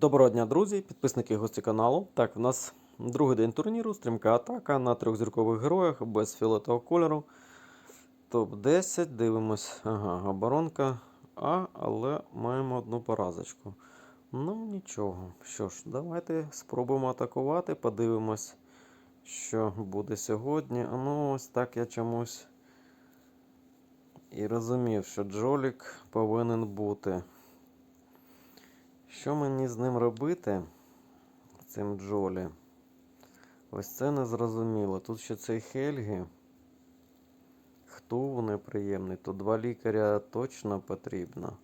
Доброго дня, друзі, підписники і гості каналу. Так, в нас другий день турніру, стрімка атака на трьохзіркових героях без фіолетового кольору. Топ-10. Дивимось. Ага, оборонка А, але маємо одну поразочку. Ну, нічого. Що ж, давайте спробуємо атакувати. Подивимось, що буде сьогодні. Ну, ось так я чомусь і розумів, що Джолік повинен бути. Що мені з ним робити? Цим Джолі? Ось це не зрозуміло. Тут ще цей Хельгі. Хто неприємний? Тут два лікаря точно потрібно.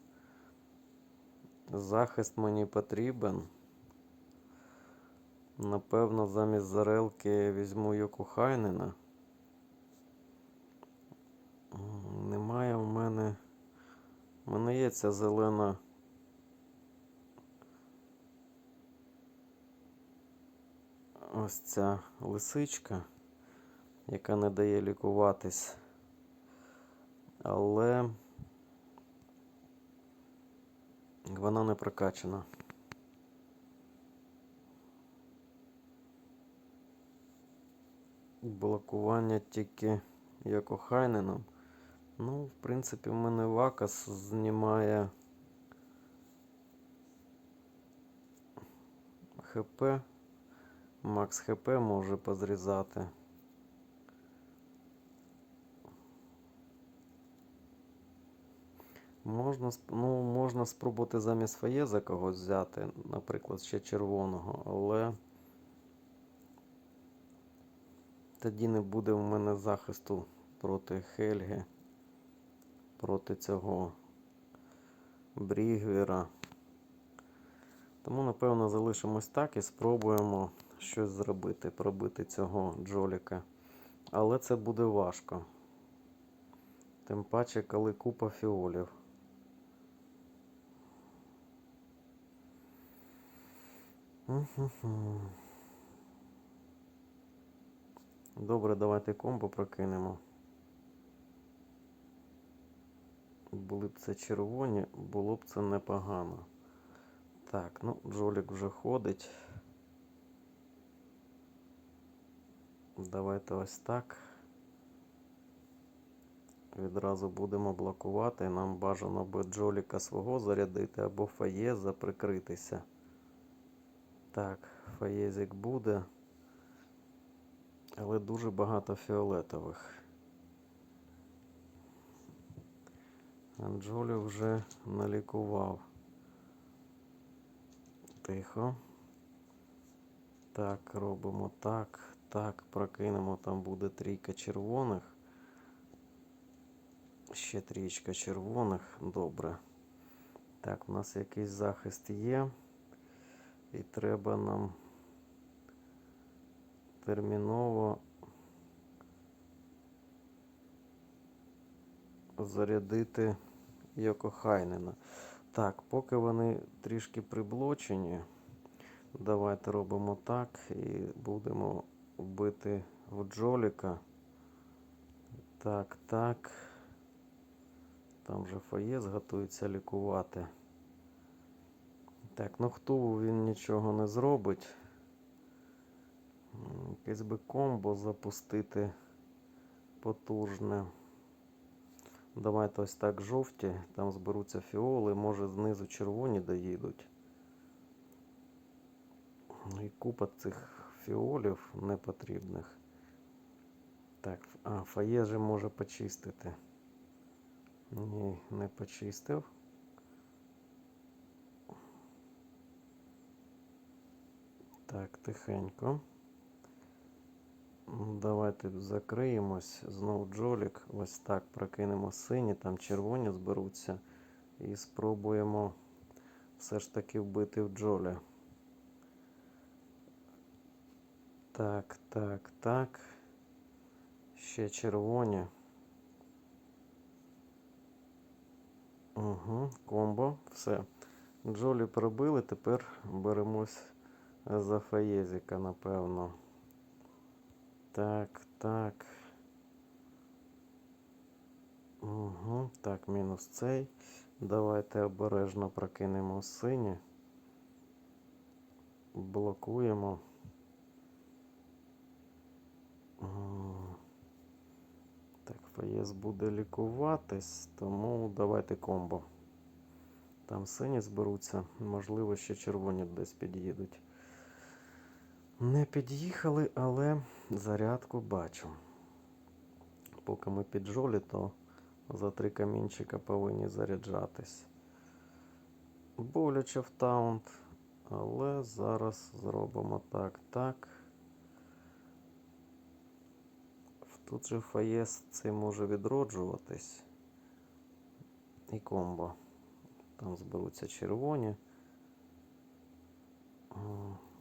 Захист мені потрібен. Напевно, замість Зарелки візьму Йоку Хайнена. Немає в мене. У мене є ця зелена. Ось ця лисичка, яка не дає лікуватись. Але вона не прокачана. Блокування тільки як охайненом. Ну, в принципі, в мене Вакас знімає ХП. Макс ХП може позрізати. Можна, ну, можна спробувати замість Фаєза когось взяти, наприклад, ще червоного, але тоді не буде в мене захисту проти Хельги, проти цього Брігвіра. Тому, напевно, залишимось так і спробуємо щось зробити, пробити цього Джоліка. Але це буде важко. Тим паче, коли купа фіолів. Добре, давайте комбо прокинемо. Були б це червоні, було б це непогано. Так, ну, Джолік вже ходить. Давайте ось так. Відразу будемо блокувати. Нам бажано би Джоліка свого зарядити або Фаєза прикритися. Так, Фаєзик буде. Але дуже багато фіолетових. А Джолі вже налікував. Тихо. Так, робимо так. Так, прокинемо, там буде трійка червоних. Ще трійка червоних. Добре. Так, у нас якийсь захист є. І треба нам терміново зарядити Йокохайнена. Так, поки вони трішки приблочені, давайте робимо так і будемо вбити в Джоліка. Так, так. Там же Фаєс готується лікувати. Так, ну хто він нічого не зробить. Якесь би комбо запустити потужне. Давайте ось так жовті, там зберуться фіоли, може знизу червоні доїдуть. І купа цих фіолів непотрібних. Так, а, фає же може почистити. Ні, не почистив. Так, тихенько. Давайте закриємось. Знову джолік. Ось так прокинемо сині, там червоні зберуться. І спробуємо все ж таки вбити в джолі. Так, так, так. Ще червоні. Угу, комбо, все. Джолі пробили, тепер беремось за Фаєзіка, напевно. Так, так. Угу, так, мінус цей. Давайте обережно прокинемо сині. блокуємо. Так, буде лікуватись, тому давайте комбо. Там сині зберуться, можливо, ще червоні десь під'їдуть. Не під'їхали, але зарядку бачу. Поки ми піджолі, то за три камінчика повинні заряджатись. Боляче в таунт, але зараз зробимо так, так. Тут же фаєс цей може відроджуватись. І комбо. Там зберуться червоні.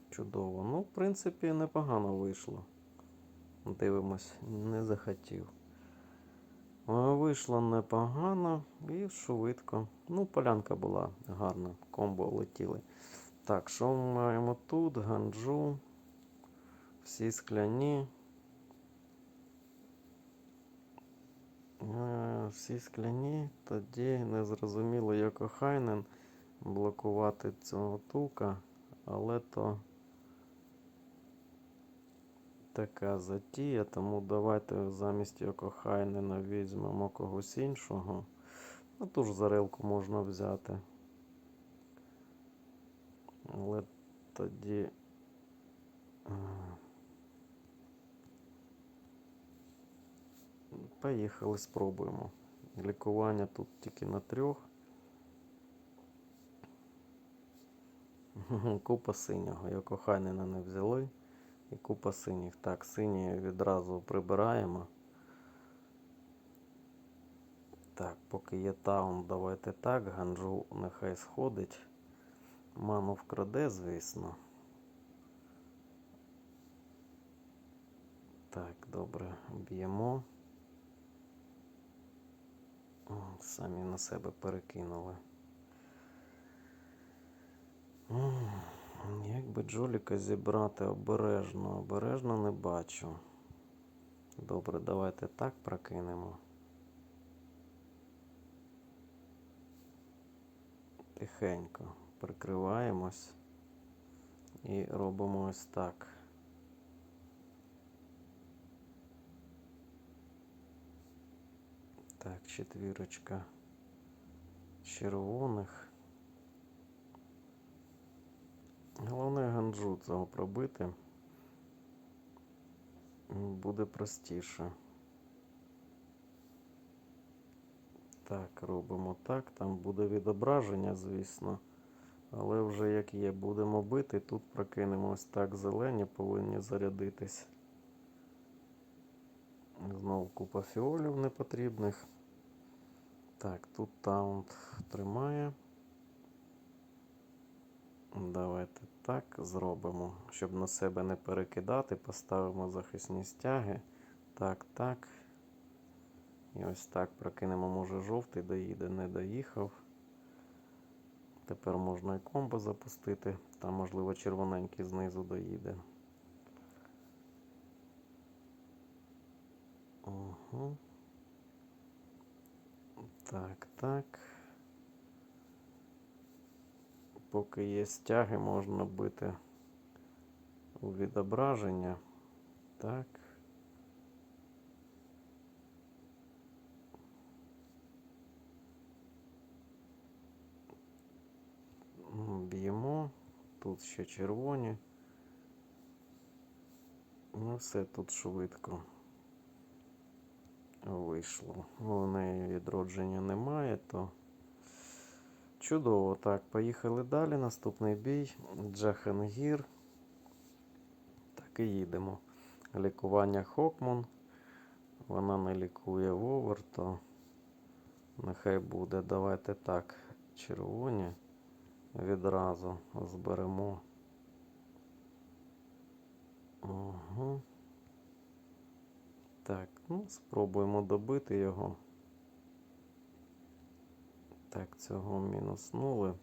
Чудово. Ну, в принципі, непогано вийшло. Дивимось, не захотів. Вийшло непогано і швидко. Ну, полянка була гарна, комбо летіли. Так, що ми маємо тут? Ганджу. Всі скляні. Всі скляні. Тоді не зрозуміло, як Охайнен блокувати цього тука, але то така затія, тому давайте замість Йокохайнена візьмемо когось іншого. Ну, ту ж зарилку можна взяти. Але тоді. Поїхали, спробуємо. Лікування тут тільки на трьох. Купа синього. Йокохайнена не взяли. І купа синіх. Так, сині відразу прибираємо. Так, поки є таун, давайте так. Ганджу нехай сходить. Ману вкраде, звісно. Так, добре, б'ємо. Самі на себе перекинули. Як би Джоліка зібрати обережно, обережно не бачу. Добре, давайте так прокинемо. Тихенько прикриваємось і робимо ось так. Так, четвірочка червоних. Головне ганджу цього пробити. Буде простіше. Так, робимо так. Там буде відображення, звісно. Але вже як є, будемо бити. Тут прокинемо ось так зелені, повинні зарядитись. Знову купа фіолів непотрібних. Так, тут таунт тримає. Давайте так зробимо, щоб на себе не перекидати. Поставимо захисні стяги. Так, так. І ось так прокинемо, може жовтий доїде, не доїхав. Тепер можна і комбо запустити. Там, можливо, червоненький знизу доїде. Угу. Так, так. Поки є стяги, можна бити у відображення. Так. Б'ємо. Тут ще червоні. Ну, все тут швидко вийшло. У неї відродження немає, то чудово. Так, поїхали далі. Наступний бій. Джахангір. Так і їдемо. Лікування Хокман. Вона не лікує Вовер, то нехай буде. Давайте так. Червоні відразу зберемо. Угу. Так, ну, спробуємо добити його. Так, цього мінуснули.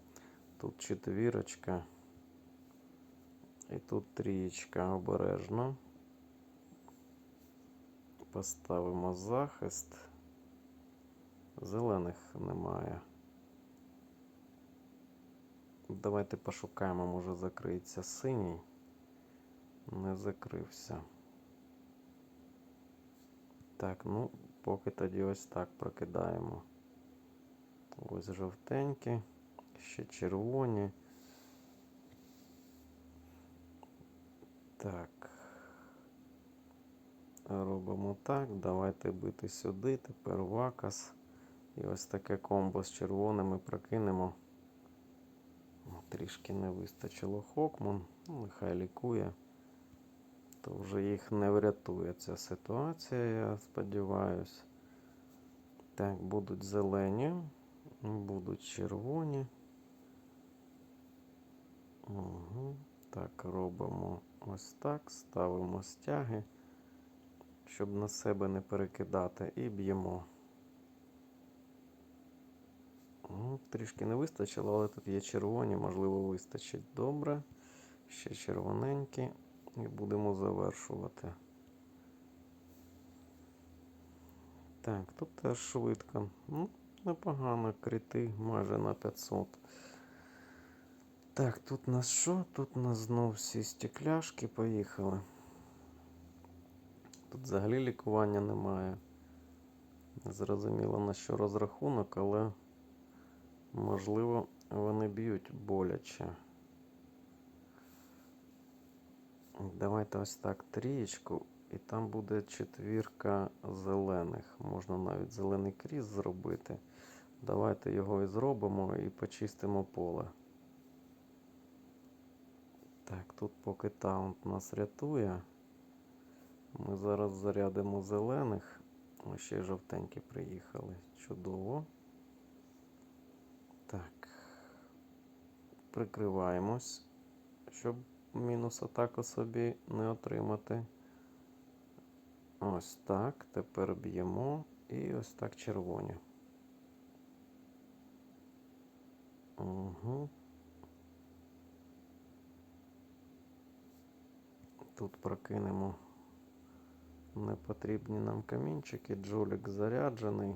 Тут четвірочка. І тут трієчка обережно. Поставимо захист. Зелених немає. Давайте пошукаємо, може закриється синій. Не закрився. Так, ну, поки тоді ось так прокидаємо. Ось жовтенькі, ще червоні. Так. Робимо так. Давайте бити сюди. Тепер вакас. І ось таке комбо з червоними прокинемо. Трішки не вистачило Хокман. Нехай лікує. То вже їх не врятує ця ситуація, я сподіваюся. Так, будуть зелені, будуть червоні. Угу. Так, робимо ось так, ставимо стяги, щоб на себе не перекидати, і б'ємо. Трішки не вистачило, але тут є червоні, можливо, вистачить добре. Ще червоненькі. І будемо завершувати. Так, тут теж швидко. Ну, непогано, крити майже на 500. Так, тут нас що? Тут нас знов всі стекляшки поїхали. Тут взагалі лікування немає. Не зрозуміло на що розрахунок, але можливо вони б'ють боляче. Давайте ось так трієчку, і там буде четвірка зелених. Можна навіть зелений кріс зробити. Давайте його і зробимо і почистимо поле. Так, тут поки таунт нас рятує. Ми зараз зарядимо зелених. О, ще жовтенькі приїхали. Чудово. Так. Прикриваємось, щоб мінус атаку собі не отримати. Ось так. Тепер б'ємо. І ось так червоні. Угу. Тут прокинемо непотрібні нам камінчики. Джолік заряджений.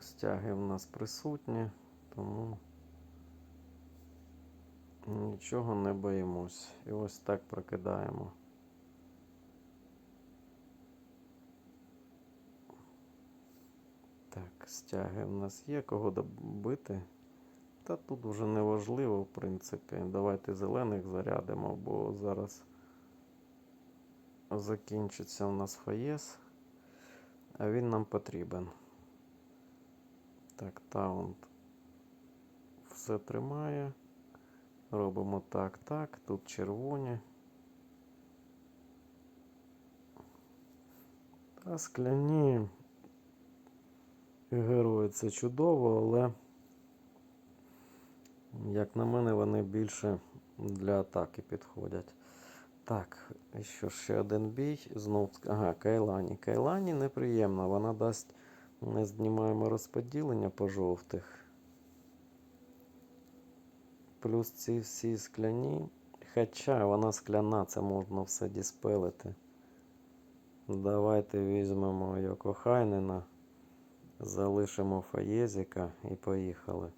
Стяги в нас присутні, тому нічого не боїмось. І ось так прокидаємо. Так, стяги в нас є, кого добити. Та тут вже не важливо, в принципі. Давайте зелених зарядимо, бо зараз закінчиться у нас фаєс, а він нам потрібен. Так, таунт все тримає. Робимо так, так. Тут червоні. Та скляні герої це чудово, але, як на мене, вони більше для атаки підходять. Так, що ще один бій. Знов, ага, Кайлані. Кайлані неприємна, вона дасть. Ми знімаємо розподілення по жовтих. Плюс ці всі скляні. Хоча вона скляна, це можна все діспелити. Давайте візьмемо Йокохайнена, залишимо Фаєзіка і поїхали.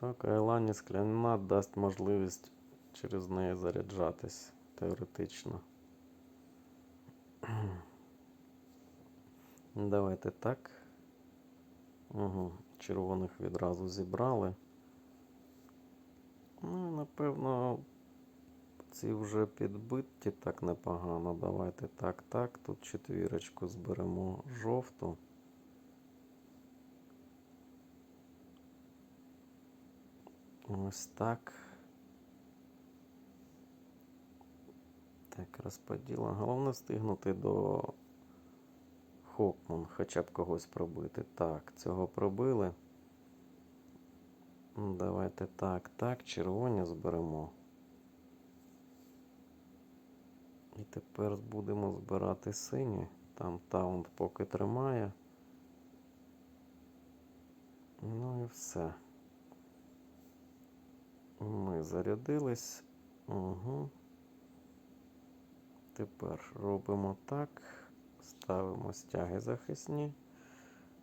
Так, Айлані скляна дасть можливість через неї заряджатись теоретично. Давайте так. Угу. Червоних відразу зібрали. Ну, напевно, ці вже підбиті так непогано. Давайте так, так. Тут четвірочку зберемо жовту. Ось так. Так, розподіла. Головне встигнути до Хокман, хоча б когось пробити. Так, цього пробили. Давайте так, так, червоні зберемо. І тепер будемо збирати сині. Там таунт поки тримає. Ну і все. Ми зарядились. Угу. Тепер робимо так. Ставимо стяги захисні.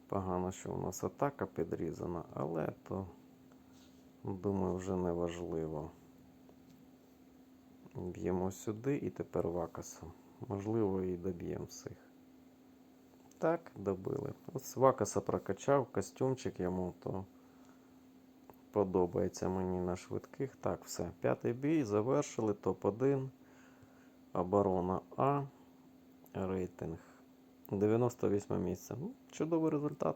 Погано, що у нас атака підрізана, але то Думаю, вже не важливо. Б'ємо сюди і тепер вакасом. Можливо, і доб'ємо всіх. Так, добили. З вакаса прокачав, костюмчик йому, то подобається мені на швидких. Так, все. П'ятий бій, завершили. Топ-1. Оборона А. Рейтинг 98 місце. Ну, чудовий результат.